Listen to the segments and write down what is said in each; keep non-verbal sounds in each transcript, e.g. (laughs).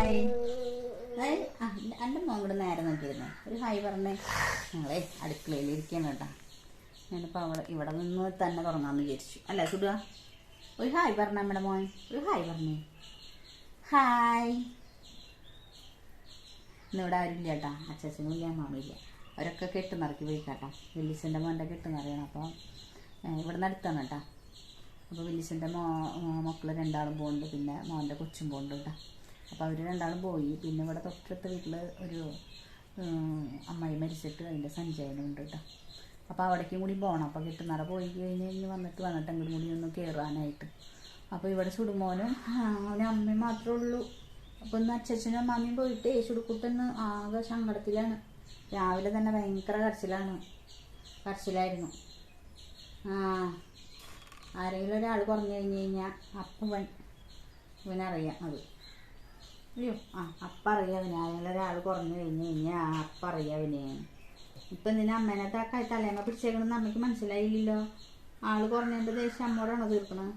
Hi hi ആ എന്റെ മോൻ കൂടെ നേരെ നോക്കിയിരുന്നേ. ഒരു ഹായ് പറഞ്ഞേ. ഞങ്ങളെ അടുക്കളയിൽ ഇരിക്കണം കേട്ടോ. ഞാനിപ്പോൾ അവിടെ ഇവിടെ നിന്ന് തന്നെ തുടങ്ങാമെന്ന് വിചാരിച്ചു. അല്ലേ സുഡുക ഒരു ഹായ് പറഞ്ഞ നമ്മുടെ മോൻ. ഒരു ഹായ് പറഞ്ഞേ. ഹായ് ഇന്നിവിടെ ആരുമില്ല കേട്ടോ. അച്ഛനും ഇല്ല മാമില്ല അവരൊക്കെ കെട്ട് നിറക്കി പോയി കേട്ടോ വെല്ലിച്ചന്റെ മോന്റെ കെട്ട് നിറയണം അപ്പോൾ ഇവിടെ നിന്ന് അടുത്താണ് കേട്ടോ. അപ്പോൾ വെല്ലിച്ചന്റെ മോ മക്കൾ രണ്ടാളും പോകുന്നുണ്ട് പിന്നെ മോന്റെ കൊച്ചും പോകുന്നുണ്ട് കേട്ടോ. അപ്പോൾ അവർ രണ്ടാളും പോയി. പിന്നെ ഇവിടെ തൊട്ടടുത്ത വീട്ടിൽ ഒരു അമ്മായി മരിച്ചിട്ട് അതിന്റെ സഞ്ചയനം ഉണ്ട് കേട്ടോ അപ്പോൾ അവിടേക്കും കൂടി പോകണം അപ്പോൾ കിട്ടുന്നറ പോയി കഴിഞ്ഞ് കഴിഞ്ഞ് വന്നിട്ട് വന്നിട്ട് അങ്ങോട്ട് കൂടി ഒന്ന് കയറാനായിട്ട് അപ്പോൾ ഇവിടെ ചുടുമോനും അവനെ അമ്മയും മാത്രമേ ഉള്ളൂ. അപ്പോൾ ഒന്ന് അച്ഛനും അമ്മാമ്മയും പോയിട്ട് ചുടുക്കുട്ടെന്ന് ആകെ സങ്കടത്തിലാണ്. രാവിലെ തന്നെ ഭയങ്കര കരച്ചിലാണ്. കരച്ചിലായിരുന്നു. ആ ആരെങ്കിലും ഒരാൾ കുറഞ്ഞു കഴിഞ്ഞ് കഴിഞ്ഞാൽ അപ്പം ഇവനറിയാം അത്. അയ്യോ ആ അപ്പറിയാവിനെ ഒരാൾ കുറഞ്ഞു കഴിഞ്ഞു കഴിഞ്ഞാൽ അപ്പറിയാവിനെ ഇപ്പം നിന്നെ അമ്മേനെ താക്കായി തലേമ്മ പിടിച്ചേക്കണമെന്ന് അമ്മയ്ക്ക് മനസ്സിലായില്ലല്ലോ? ആൾ കുറഞ്ഞതിന്റെ ദേഷ്യം അമ്മോടാണോ തീർക്കണത്?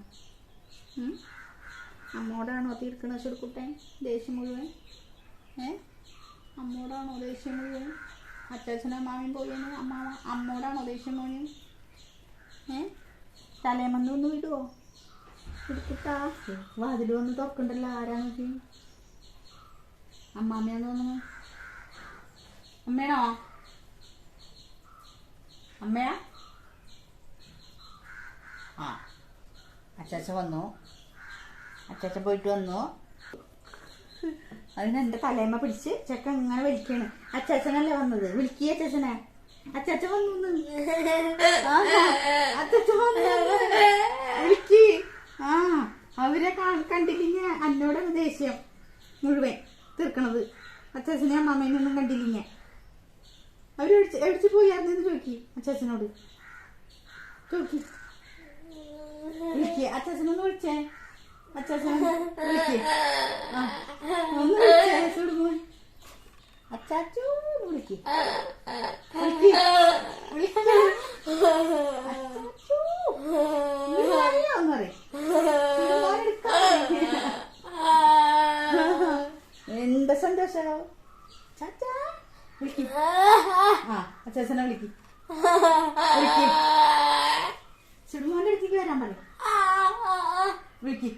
അമ്മോടാണോ തീർക്കണത് ചുരുക്കുട്ടെ ദേഷ്യം മുഴുവൻ? ഏ? അമ്മോടാണോ ദേഷ്യം മുഴുവൻ? അച്ചാച്ചനും അമ്മാമയും പോയതിന് അമ്മ അമ്മോടാണോ ദേഷ്യം മുഴുവൻ ഏ? തലേമന്ന് ഒന്ന് വിടുവോ? ചുരുക്കുട്ടാ വാതിൽ വന്ന് തുറക്കണ്ടല്ലോ ആരാ അമ്മാമ്മയാന്ന് അമ്മയാണോ? അമ്മയാ? ആ അച്ചാച്ച വന്നു. അച്ചാച്ച പോയിട്ട് വന്നു. അതിന് എന്റെ തലേമ്മ പിടിച്ച് ചെക്ക ഇങ്ങനെ വലിക്കാണ്. അച്ചാച്ചനല്ലേ വന്നത്? വിളിക്കുക അച്ചാച്ചനെ. അച്ചാച്ച വന്നു അച്ചാച്ച വന്നു വിളിക്ക്. ആ അവരെ കണ്ടില്ലെങ്കിൽ എന്നോടാണ് ദേഷ്യം മുഴുവൻ. തീർക്കണത്. അച്ചാച്ചനെ അമ്മാമേനൊന്നും കണ്ടില്ലിങ്ങ അവർ എടിച്ച് പോയാർന്നെന്ന് ചോദിക്കി അച്ചാച്ചനോട്. ചോദിക്കി. വിളിക്ക്. അച്ചാച്ചനൊന്ന് വിളിച്ചേ. അച്ചാച്ചൻ വിളിക്കേ. ആ ഒന്ന് വിളിക്ക് അച്ചാച്ചു ഒന്ന് അറിയോ ഒന്ന് പറയും ചുടുമോൻ എടുക്കാൻ എന്താ സന്തോഷം ചാച്ചാ? വിളിക്ക്. (laughs) ആ അച്ചാച്ചനെ വിളിക്കി. വിളിക്ക്. ചുടുമോന്റെ അടുത്തേക്ക് വരാൻ പറയും. വിളിക്ക്.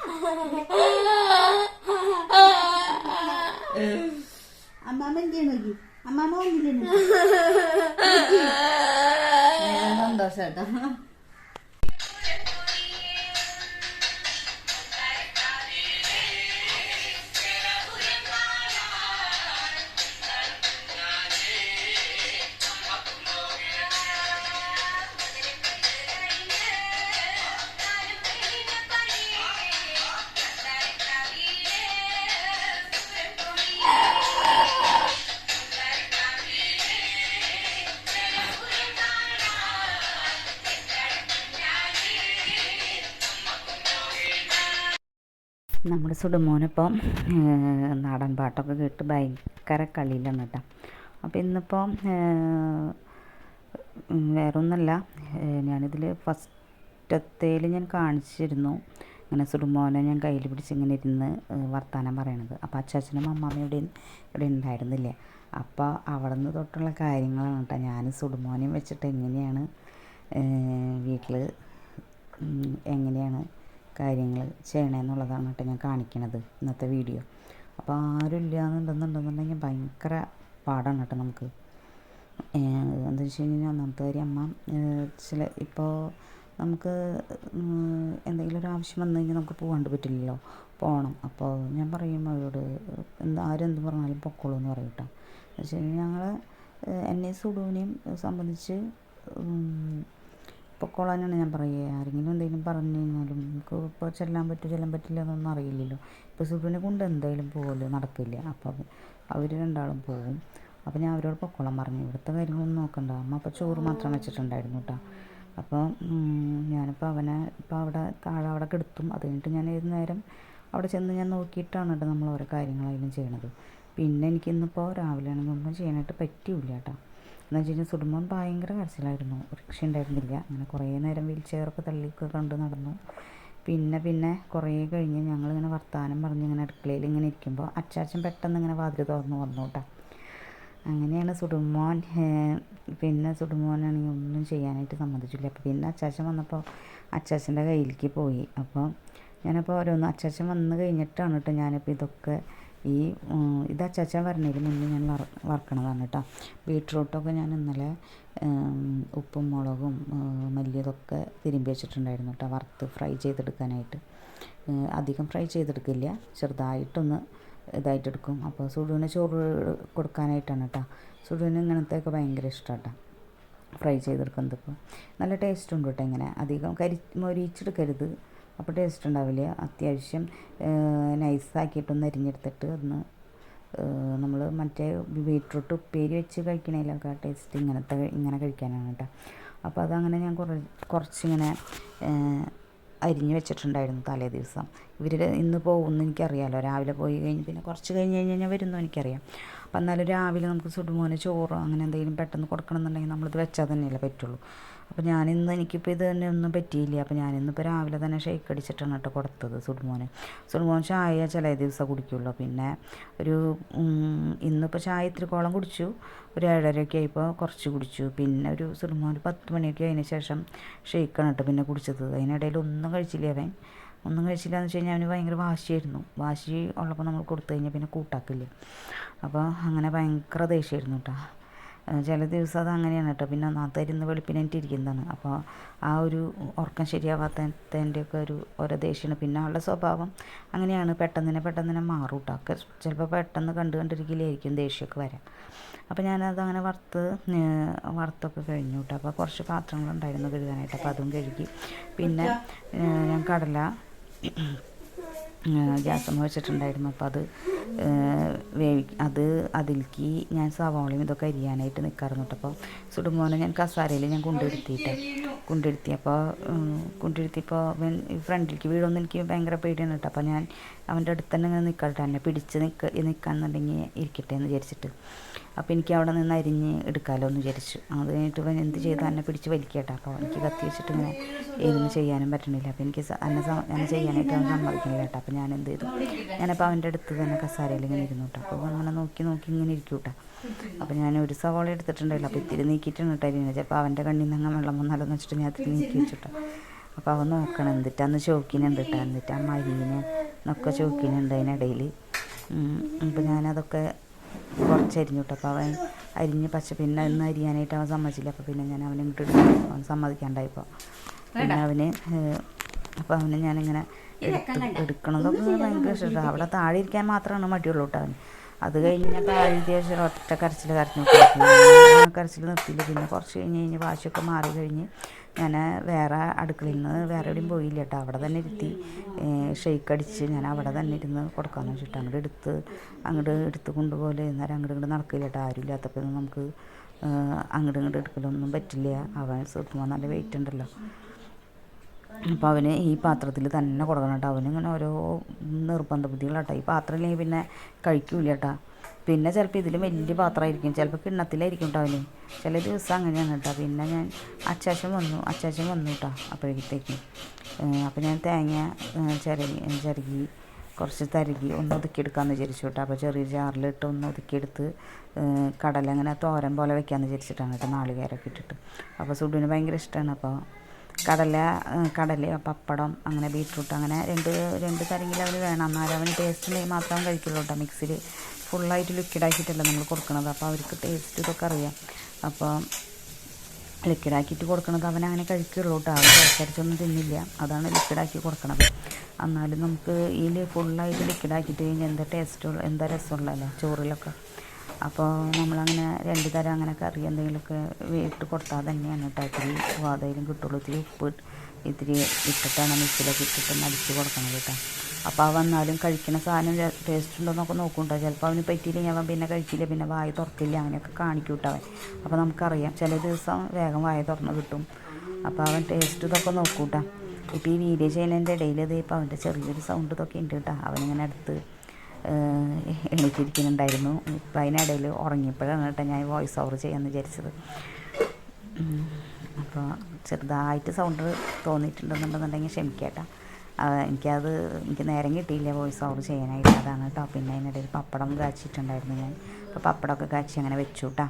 (laughs) അമ്മാമ അമ്മാമ്മ എന്ത് നോക്കി? അമ്മാമ വന്നില്ലേ (laughs) സന്തോഷം കേട്ടോ. നമ്മുടെ സുടുമോനിപ്പം നാടൻ പാട്ടൊക്കെ കേട്ട് ഭയങ്കര കളിയിലാണ് കേട്ടോ. അപ്പോൾ ഇന്നിപ്പോൾ വേറൊന്നല്ല ഞാനിതിൽ ഫസ്റ്റത്തേൽ ഞാൻ കാണിച്ചിരുന്നു. ഇങ്ങനെ സുടുമോനെ ഞാൻ കയ്യിൽ പിടിച്ച് ഇങ്ങനെ ഇരുന്ന് വർത്തമാനം പറയണത്. അപ്പോൾ അച്ചാച്ചനും അമ്മാമ്മയും ഇവിടെ ഇവിടെ ഉണ്ടായിരുന്നില്ല അപ്പോൾ അവിടെ നിന്ന് തൊട്ടുള്ള കാര്യങ്ങളാണ് കേട്ടോ. ഞാൻ സുടുമോനെയും വെച്ചിട്ട് എങ്ങനെയാണ് വീട്ടിൽ എങ്ങനെയാണ് കാര്യങ്ങൾ ചെയ്യണമെന്നുള്ളതാണ് കേട്ടോ ഞാൻ കാണിക്കണത് ഇന്നത്തെ വീഡിയോ അപ്പോൾ ആരും ഇല്ല എന്നുണ്ടെന്നുണ്ടെന്നുണ്ടെങ്കിൽ ഭയങ്കര പാടാണ് കേട്ടോ നമുക്ക്. എന്താണെന്ന് എന്താ വെച്ച് കഴിഞ്ഞാൽ ഒന്നാമത്തെ കാര്യം അമ്മ ചില ഇപ്പോൾ നമുക്ക് എന്തെങ്കിലും ഒരു ആവശ്യം വന്നു കഴിഞ്ഞാൽ നമുക്ക് പോകാണ്ട് പറ്റില്ലല്ലോ പോകണം അപ്പോൾ ഞാൻ പറയും അവരോട് എന്താ ആരെന്ത് പറഞ്ഞാലും പൊക്കോളൂ എന്ന് പറയും കേട്ടോ. എന്ന് വെച്ച് കഴിഞ്ഞാൽ ഞങ്ങൾ എന്നെ സുഡുവിനെയും സംബന്ധിച്ച് പൊക്കോളാനാണ് ഞാൻ പറയുക. ആരെങ്കിലും എന്തെങ്കിലും പറഞ്ഞു കഴിഞ്ഞാലും നമുക്ക് ഇപ്പോൾ ചെല്ലാൻ പറ്റുമോ ചെല്ലാൻ പറ്റില്ല എന്നൊന്നും അറിയില്ലല്ലോ. ഇപ്പോൾ സുബിനെ കൊണ്ട് എന്തായാലും പോകൽ നടക്കില്ല. അപ്പോൾ അവർ രണ്ടാളും പോകും അപ്പോൾ ഞാൻ അവരോട് പൊക്കോളാൻ പറഞ്ഞു. ഇവിടുത്തെ കാര്യങ്ങളൊന്നും നോക്കണ്ട. അമ്മ അപ്പോൾ ചോറ് മാത്രം വെച്ചിട്ടുണ്ടായിരുന്നു കേട്ടോ അപ്പോൾ ഞാനിപ്പോൾ അവനെ ഇപ്പോൾ അവിടെ താഴെ അവിടെ കെടുത്തും. അത് കഴിഞ്ഞിട്ട് ഞാൻ ഏത് നേരം അവിടെ ചെന്ന് ഞാൻ നോക്കിയിട്ടാണ് കേട്ടോ നമ്മൾ ഓരോ കാര്യങ്ങളായാലും ചെയ്യണത്. പിന്നെ എനിക്കിന്നിപ്പോൾ രാവിലെ ആണെങ്കിൽ ഒന്നും ചെയ്യാനായിട്ട് പറ്റിയില്ല കേട്ടോ എന്ന് കഴിഞ്ഞാൽ സുടുമ്പം ഭയങ്കര കരച്ചിലായിരുന്നു. രക്ഷ ഉണ്ടായിരുന്നില്ല. അങ്ങനെ കുറേ നേരം വീൽ ചെയറൊക്കെ തള്ളിയൊക്കെ കണ്ട് നടന്നു. പിന്നെ പിന്നെ കുറേ കഴിഞ്ഞ് ഞങ്ങളിങ്ങനെ വർത്തമാനം പറഞ്ഞ് ഇങ്ങനെ അടുക്കളയിൽ ഇങ്ങനെ ഇരിക്കുമ്പോൾ അച്ചാച്ചൻ പെട്ടെന്ന് ഇങ്ങനെ വാതിൽ തുറന്ന് വന്നു കേട്ടോ. അങ്ങനെയാണ് സുടുമോൻ പിന്നെ സുടുമോനാണെങ്കിൽ ഒന്നും ചെയ്യാനായിട്ട് സമ്മതിച്ചില്ല. അപ്പോൾ പിന്നെ അച്ചാച്ചൻ വന്നപ്പോൾ അച്ചാച്ചന്റെ കയ്യിലേക്ക് പോയി. അപ്പോൾ ഞാനപ്പോൾ ഓരോന്ന് അച്ചാച്ചൻ വന്ന് കഴിഞ്ഞിട്ടാണ് കേട്ടോ ഞാനിപ്പോൾ ഇതൊക്കെ ഈ ഇത് അച്ചാച്ചൻ വരണതിന് മുന്നേ ഞാൻ വറ വറക്കണതാണ് കേട്ടോ. ബീട്രൂട്ടൊക്കെ ഞാൻ ഇന്നലെ ഉപ്പും മുളകും മല്ലിയതൊക്കെ തിരുമ്പി വെച്ചിട്ടുണ്ടായിരുന്നു കേട്ടോ വറുത്ത് ഫ്രൈ ചെയ്തെടുക്കാനായിട്ട്. അധികം ഫ്രൈ ചെയ്തെടുക്കില്ല ചെറുതായിട്ടൊന്ന് ഇതായിട്ടെടുക്കും. അപ്പോൾ സുഡുവിന് ചോറ് കൊടുക്കാനായിട്ടാണ് കേട്ടോ. സുഡുവിന് ഇങ്ങനത്തെയൊക്കെ ഭയങ്കര ഇഷ്ടമാണ് കേട്ടോ. ഫ്രൈ ചെയ്തെടുക്കുന്നത് ഇപ്പോൾ നല്ല ടേസ്റ്റ് ഉണ്ട് കേട്ടോ ഇങ്ങനെ. അധികം കരി മൊരിച്ചെടുക്കരുത്. അപ്പോൾ ടേസ്റ്റ് ഉണ്ടാവില്ല. അത്യാവശ്യം നൈസാക്കിയിട്ടൊന്ന് അരിഞ്ഞെടുത്തിട്ട് ഒന്ന് നമ്മൾ മറ്റേ ബീട്രൂട്ട് ഉപ്പേരി വെച്ച് കഴിക്കണേലൊക്കെ ടേസ്റ്റ് ഇങ്ങനത്തെ ഇങ്ങനെ കഴിക്കാനാണ് കേട്ടോ അപ്പോൾ അതങ്ങനെ ഞാൻ കുറ കുറച്ചിങ്ങനെ അരിഞ്ഞ് വെച്ചിട്ടുണ്ടായിരുന്നു തലേ ദിവസം. ഇവർ ഇന്ന് പോകുമെന്ന് എനിക്കറിയാമല്ലോ രാവിലെ പോയി കഴിഞ്ഞ് പിന്നെ കുറച്ച് കഴിഞ്ഞ് കഴിഞ്ഞ് കഴിഞ്ഞാൽ വരുന്നു എനിക്കറിയാം. അപ്പം എന്നാലും രാവിലെ നമുക്ക് സുടുമോന് ചോറോ അങ്ങനെ എന്തെങ്കിലും പെട്ടെന്ന് കൊടുക്കണം എന്നുണ്ടെങ്കിൽ നമ്മളിത് വെച്ചാൽ തന്നെയല്ലേ പറ്റുള്ളൂ. അപ്പോൾ ഞാനിന്ന് എനിക്കിപ്പോൾ ഇത് തന്നെ ഒന്നും പറ്റിയില്ല. അപ്പോൾ ഞാനിന്നിപ്പോൾ രാവിലെ തന്നെ ഷേക്ക് അടിച്ചിട്ടാണ് കേട്ടോ കൊടുത്തത് സുഡ്മോന് സുടുമോൻ ചായ ചില ദിവസം കുടിക്കുള്ളൂ. പിന്നെ ഒരു ഇന്നിപ്പോൾ ചായ ഇത്തിരി കോളം കുടിച്ചു. ഒരു ഏഴരയൊക്കെ ആയപ്പോൾ കുറച്ച് കുടിച്ചു. പിന്നെ ഒരു സുഡ്മോൻ പത്ത് മണിയൊക്കെ അതിന് ശേഷം ഷേക്കാണ് കേട്ടോ പിന്നെ കുടിച്ചത്. അതിനിടയിൽ ഒന്നും കഴിച്ചില്ല അവൻ. ഒന്നും കഴിച്ചില്ല എന്ന് വെച്ച് കഴിഞ്ഞാൽ അവന് ഭയങ്കര വാശിയായിരുന്നു. വാശി ഉള്ളപ്പോൾ നമ്മൾ കൊടുത്തു കഴിഞ്ഞാൽ പിന്നെ കൂട്ടാക്കില്ല. അപ്പോൾ അങ്ങനെ ഭയങ്കര ദേഷ്യമായിരുന്നു കേട്ടോ. ചില ദിവസം അത് അങ്ങനെയാണ് കേട്ടോ. പിന്നെ ഒന്നാമത്തെ ഇരുന്ന് വെളുപ്പിനായിട്ട് ഇരിക്കുന്നതാണ് അപ്പോൾ ആ ഒരു ഉറക്കം ശരിയാവാത്തതിന്റെയൊക്കെ ഒരു ഓരോ ദേഷ്യമാണ്. പിന്നെ ആളുടെ സ്വഭാവം അങ്ങനെയാണ്. പെട്ടെന്ന് പെട്ടെന്ന് മാറും കേട്ടോ. ഒക്കെ ചിലപ്പോൾ പെട്ടെന്ന് കണ്ടു കണ്ടിരിക്കലായിരിക്കും ദേഷ്യമൊക്കെ വരാം അപ്പോൾ ഞാനത് അങ്ങനെ വറുത്ത് വറുത്തൊക്കെ കഴിഞ്ഞു കേട്ടോ. അപ്പോൾ കുറച്ച് പാത്രങ്ങളുണ്ടായിരുന്നു കഴുകാനായിട്ട്. അപ്പോൾ അതും കഴുകി. പിന്നെ ഞാൻ കടല ഗ്യാസമ്മ വെച്ചിട്ടുണ്ടായിരുന്നു. അപ്പോൾ അത് വേവി അത് അതിലേക്ക് ഞാൻ സവാളയും ഇതൊക്കെ അരിയാനായിട്ട് നിൽക്കാറുണ്ട് അപ്പോൾ സുടുമോനെ ഞാൻ കസാരയിൽ ഞാൻ കൊണ്ടിരുത്തിയിട്ട് കൊണ്ടിരുത്തി അപ്പോൾ കൊണ്ടിരുത്തിയപ്പോൾ അവൻ ഫ്രണ്ടിലേക്ക് വീടൊന്നും എനിക്ക് ഭയങ്കര പേടിയാണ് കേട്ടോ. അപ്പോൾ ഞാൻ അവന്റെ അടുത്ത് തന്നെ ഇങ്ങനെ നിൽക്കട്ടെ എന്നെ പിടിച്ച് നിൽക്ക നിൽക്കാന്നുണ്ടെങ്കിൽ ഇരിക്കട്ടെ എന്ന് വിചാരിച്ചിട്ട്. അപ്പോൾ എനിക്ക് അവിടെ നിന്ന് അരിഞ്ഞ് എടുക്കാമല്ലോ എന്ന് വിചാരിച്ചു. അത് കഴിഞ്ഞിട്ട് ഇവൻ എന്ത് ചെയ്താൽ എന്നെ പിടിച്ച് വലിക്കട്ടെ. അപ്പോൾ എനിക്ക് കത്തി വെച്ചിട്ട് ഇങ്ങനെ ഇതൊന്നും ചെയ്യാനും പറ്റണില്ല. അപ്പോൾ എനിക്ക് എന്നെ എന്നെ ചെയ്യാനായിട്ട് അവൻ സമ്മതിക്കണില്ല കേട്ടോ. അപ്പോൾ ഞാൻ എന്ത് ചെയ്തു? ഞാനപ്പോൾ അവന്റെ അടുത്ത് തന്നെ കസാരയിൽ ഇങ്ങനെ ഇരുന്നു കേട്ടോ. അപ്പോൾ അങ്ങനെ നോക്കി നോക്കി ഇങ്ങനെ ഇരിക്കും കേട്ടോ. അപ്പോൾ ഞാൻ ഒരു സവാള എടുത്തിട്ടുണ്ടായില്ല. അപ്പോൾ ഇത്തിരി നീക്കിയിട്ടാണ് കേട്ടോ അരിഞ്ഞത്. ചിലപ്പോൾ അവന്റെ കണ്ണിൽ നിന്ന് അങ്ങനെ വെള്ളം വന്നാലോ എന്ന് വെച്ചിട്ട് ഞാൻ ഇത്തിരി നീക്കി വെച്ചിട്ടോ അപ്പോൾ അവൻ നോക്കണം എന്നിട്ട് അന്ന് ചോക്കിനുണ്ട് കേട്ടോ. എന്നിട്ട് ആ അരിയിനെ എന്നൊക്കെ ചോക്കിനുണ്ട് അതിനിടയിൽ അപ്പോൾ ഞാനതൊക്കെ കുറച്ച് അരിഞ്ഞു കേട്ടോ അപ്പോൾ അവൻ അരിഞ്ഞ് പക്ഷെ പിന്നെ ഇന്ന് അരിയാനായിട്ട് അവൻ സമ്മതിച്ചില്ല. അപ്പോൾ പിന്നെ ഞാൻ അവനെ ഇങ്ങോട്ട് അവൻ സമ്മതിക്കാണ്ടായപ്പോൾ. പിന്നെ അവന് അപ്പോൾ അവനെ ഞാനിങ്ങനെ എടുക്കണതൊക്കെ ഭയങ്കര ഇഷ്ടമാണ്. അവിടെ താഴെ ഇരിക്കാൻ മാത്രമാണ് മടിയുള്ളൂ കേട്ടോ അവന്. അത് കഴിഞ്ഞ് ഞാൻ താഴെ ശേഷം ഒറ്റ കരച്ചിൽ കരഞ്ഞു. കരച്ചിൽ നിർത്തിയില്ല. പിന്നെ കുറച്ച് കഴിഞ്ഞ് കഴിഞ്ഞ് വാശിയൊക്കെ മാറി കഴിഞ്ഞ് ഞാൻ വേറെ അടുക്കളയിൽ നിന്ന് വേറെ എവിടെയും പോയില്ല കേട്ടോ അവിടെ തന്നെ ഇരുത്തി ഷെയ്ക്ക് അടിച്ച് ഞാൻ അവിടെ തന്നെ ഇരുന്ന് കൊടുക്കാമെന്ന് വെച്ചിട്ട് അങ്ങോട്ട് എടുത്ത് അങ്ങോട്ട് എടുത്ത് കൊണ്ടുപോലെ നേരം അങ്ങോട്ട് ഇങ്ങോട്ട് നടക്കില്ല കേട്ടോ ആരും ഇല്ലാത്തപ്പോൾ നമുക്ക് അങ്ങോട്ട് ഇങ്ങോട്ട് എടുക്കലൊന്നും പറ്റില്ല. അവൻ സുഖമോ നല്ല വെയിറ്റ് ഉണ്ടല്ലോ. അപ്പോൾ അവന് ഈ പാത്രത്തിൽ തന്നെ കൊടുക്കണം കേട്ടോ. അവനിങ്ങനെ ഓരോ നിർബന്ധ ബുദ്ധികളാട്ടോ ഈ പാത്രം ഇല്ലെങ്കിൽ പിന്നെ കഴിക്കൂല കേട്ടോ പിന്നെ ചിലപ്പോൾ ഇതിലും വലിയ പാത്രമായിരിക്കും. ചിലപ്പോൾ കിണ്ണത്തിലായിരിക്കും കേട്ടോ അവന് ചില ദിവസം അങ്ങനെയാണ് കേട്ടോ. പിന്നെ ഞാൻ അച്ചാശം വന്നു. അച്ചാശം വന്നു കേട്ടോ അപ്പോഴത്തേക്കും അപ്പോൾ ഞാൻ തേങ്ങ ചിരകി ചിരകി കുറച്ച് തരുകി ഒന്ന് ഒതുക്കിയെടുക്കാമെന്ന് വിചാരിച്ചു കേട്ടോ അപ്പോൾ ചെറിയ ജാറിലിട്ട് ഒന്ന് ഒതുക്കിയെടുത്ത് കടല അങ്ങനെ തോരൻ പോലെ വെക്കാമെന്ന് വിചാരിച്ചിട്ടാണ് കേട്ടോ നാളികേരൊക്കെ ഇട്ടിട്ട്. അപ്പോൾ സുഡുവിന് ഭയങ്കര ഇഷ്ടമാണ് അപ്പോൾ കടല കടല പപ്പടം അങ്ങനെ ബീട്രൂട്ട് അങ്ങനെ രണ്ട് രണ്ട് തരങ്കിൽ അവന് വേണം. എന്നാലും അവന് ടേസ്റ്റ് ഉണ്ടെങ്കിൽ മാത്രം കഴിക്കുള്ളൂ കേട്ടോ മിക്സിയിൽ ഫുള്ളായിട്ട് ലിക്വിഡാക്കിയിട്ടല്ല നമ്മൾ കൊടുക്കുന്നത് അപ്പോൾ അവർക്ക് ടേസ്റ്റ് ഇതൊക്കെ അറിയാം. അപ്പോൾ ലിക്വിഡാക്കിയിട്ട് കൊടുക്കണത് അവൻ അങ്ങനെ കഴിക്കുള്ളൂ കേട്ടോ അവൻ കഴിച്ചൊന്നും തിന്നില്ല. അതാണ് ലിക്വിഡാക്കി കൊടുക്കണത്. എന്നാലും നമുക്ക് ഇതിൽ ഫുള്ളായിട്ട് ലിക്വിഡാക്കിയിട്ട് കഴിഞ്ഞാൽ എന്താ ടേസ്റ്റ് എന്താ രസമുള്ളതല്ലേ ചോറിലൊക്കെ? അപ്പോൾ നമ്മളങ്ങനെ രണ്ട് തരം അങ്ങനെ കറി എന്തെങ്കിലുമൊക്കെ ഇട്ട് കൊടുത്താൽ തന്നെയാണ് കേട്ടോ ഇത്തിരി സ്വാദയിലും കിട്ടുള്ളൂ. ഇത്തിരി ഉപ്പ് ഇത്തിരി ഇട്ടിട്ടാണ് മിക്സിയിലൊക്കെ ഇട്ടിട്ട് അടിച്ച് കൊടുക്കണം കേട്ടോ അപ്പോൾ അവൻ വന്നാലും കഴിക്കുന്ന സാധനം ടേസ്റ്റ് ഉണ്ടോ എന്നൊക്കെ നോക്കും കേട്ടോ ചിലപ്പോൾ അവന് പറ്റിയില്ലെങ്കിൽ അവൻ പിന്നെ കഴിച്ചില്ല പിന്നെ വായ തുറക്കില്ല അങ്ങനെയൊക്കെ കാണിക്കും കേട്ടോ അവൻ. അപ്പോൾ നമുക്കറിയാം ചില ദിവസം വേഗം വായ തുറന്ന് കിട്ടും. അപ്പോൾ അവൻ ടേസ്റ്റ് ഇതൊക്കെ നോക്കും കേട്ടോ ഇപ്പോൾ ഈ വീഡിയോ ചെയ്യുന്നതിന്റെ ഇടയിൽ ഇത് ഇപ്പോൾ അവന്റെ ചെറിയൊരു സൗണ്ട് ഇതൊക്കെ ഉണ്ട് കേട്ടോ. അവനിങ്ങനെ അടുത്ത് എണീറ്റിരിക്കുന്നുണ്ടായിരുന്നു. ഇപ്പം അതിനിടയിൽ ഉറങ്ങിയപ്പോഴാണ് കേട്ടോ ഞാൻ വോയിസ് ഓവർ ചെയ്യാമെന്ന് വിചാരിച്ചത്. അപ്പോൾ ചെറുതായിട്ട് സൗണ്ട് തോന്നിയിട്ടുണ്ടെന്നുണ്ടെന്നുണ്ടെങ്കിൽ ക്ഷമിക്കാം ആ, എനിക്കത് എനിക്ക് നേരം കിട്ടിയില്ല വോയിസ് ഓവർ ചെയ്യാനായിട്ട്. അതാണ് കേട്ടോ പിന്നെ അതിനിടയിൽ പപ്പടം കാച്ചിട്ടുണ്ടായിരുന്നു ഞാൻ. അപ്പോൾ പപ്പടമൊക്കെ കാച്ചി അങ്ങനെ വെച്ചു കേട്ടോ